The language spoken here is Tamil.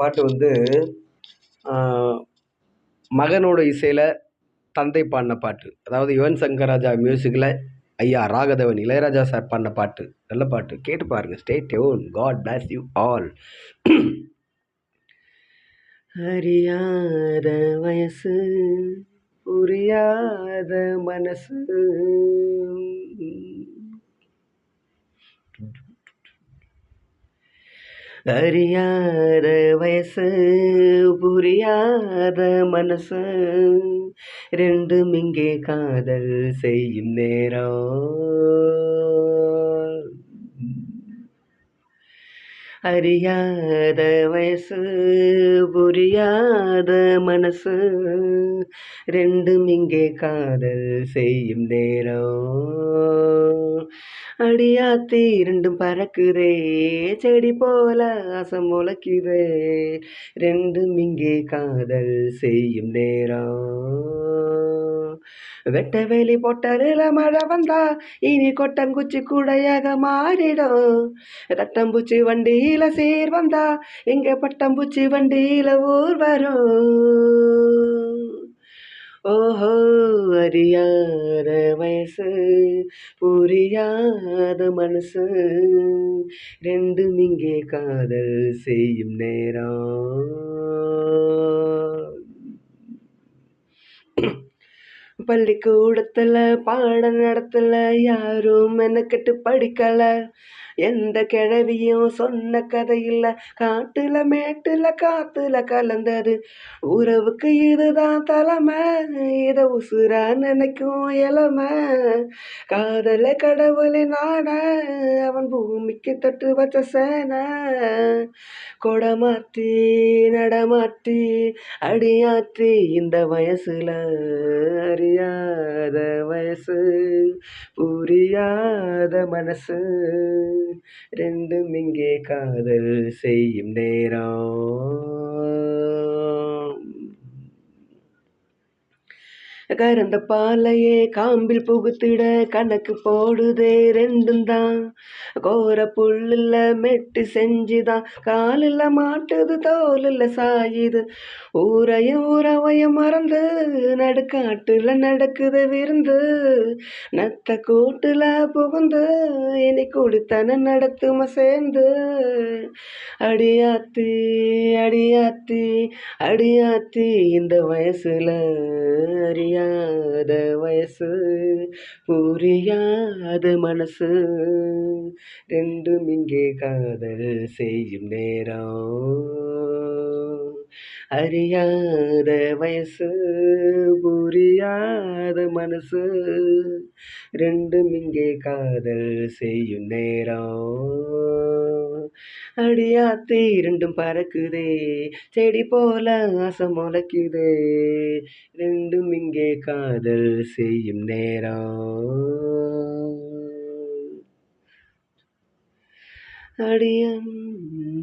பாட்டு வந்து மகனோட இசையில் தந்தை பாடின பாட்டு. அதாவது யுவன் சங்கர் ராஜா மியூசிக்கில் ஐயா ராகதவன் இளையராஜா சார் பாடின பாட்டு. நல்ல பாட்டு. கேட்டு பாருங்கள் stay tuned God bless you all அறியாத வயசு புரியாத மனசு. அறியாத வயசு புரியாத மனசு. ரெண்டும் இங்கே காதல் செய்யும் நேரம். அறியாத வயசு புரியாத மனசு. ரெண்டும் இங்கே காதல் செய்யும் நேரம். அடியாத்தி இரண்டும் பறக்குதே. செடி போல ஆசம் முளைக்குதே. ரெண்டும் இங்கே காதல் செய்யும் நேரம். வெட்ட வேலி பொட்டரில மழை வந்தா இனி கொட்டங்குச்சி கூடையாக மாறிடும். தட்டம்பூச்சி வண்டியில சீர் வந்தா இங்க பட்டம்பூச்சி வண்டியில ஊர் வரும். ஓஹோ அறியாத வயசு புரியாத மனசு. ரெண்டும் இங்கே காதல் செய்யும் நேரம். பள்ளிக்கூடத்தில் பாடம் நடத்தல யாரும் மெனக்கெட்டு படிக்கல. எந்த கிழவியும் சொன்ன கதையில் இல்லை. காட்டுல மேட்டுல காத்துல கலந்தது. உறவுக்கு இதுதான் தலைமை. இதை உசுரா நினைக்கும் இளமை. காதல கடவுளை நாட அவன் பூமிக்கு தொட்டு வச்ச சேனை. கொடமாற்றி நடமாற்றி அடியாற்றி இந்த வயசுல அறியாத வயசு புரியாத மனசு. ரெண்டும் இங்கே காதல் செய்யும் நேரம். கறந்த பாலையே காம்பில் புகுத்திட கணக்கு போடுதே ரெண்டும் தான் கோர புல்லுல மெட்டு செஞ்சுதான் காலில் மாட்டுது தோலில் சாயுது. ஊரையும் ஊறவைய மறந்து நடுக்காட்டுல நடக்குது விருந்து. நத்த கூட்டுல புகுந்து இனி கொடுத்தன நடத்தும சேர்ந்து. அடியாத்தி அடியாத்தி அடியாத்தி இந்த வயசுல அறியாத வயசு புரியாத மனசு. ரெண்டும் இங்கே காதல் செய்யும் நேரம். அறியாத வயசு புரியாத மனசு. ரெண்டும் இங்கே காதல் செய்யும் நேரம். அடியாத்தி இரண்டும் பறக்குதே. செடி போல ஆசை முளைக்குதே. ரெண்டும் இங்கே காதல் செய்யும் நேரம். அடியன்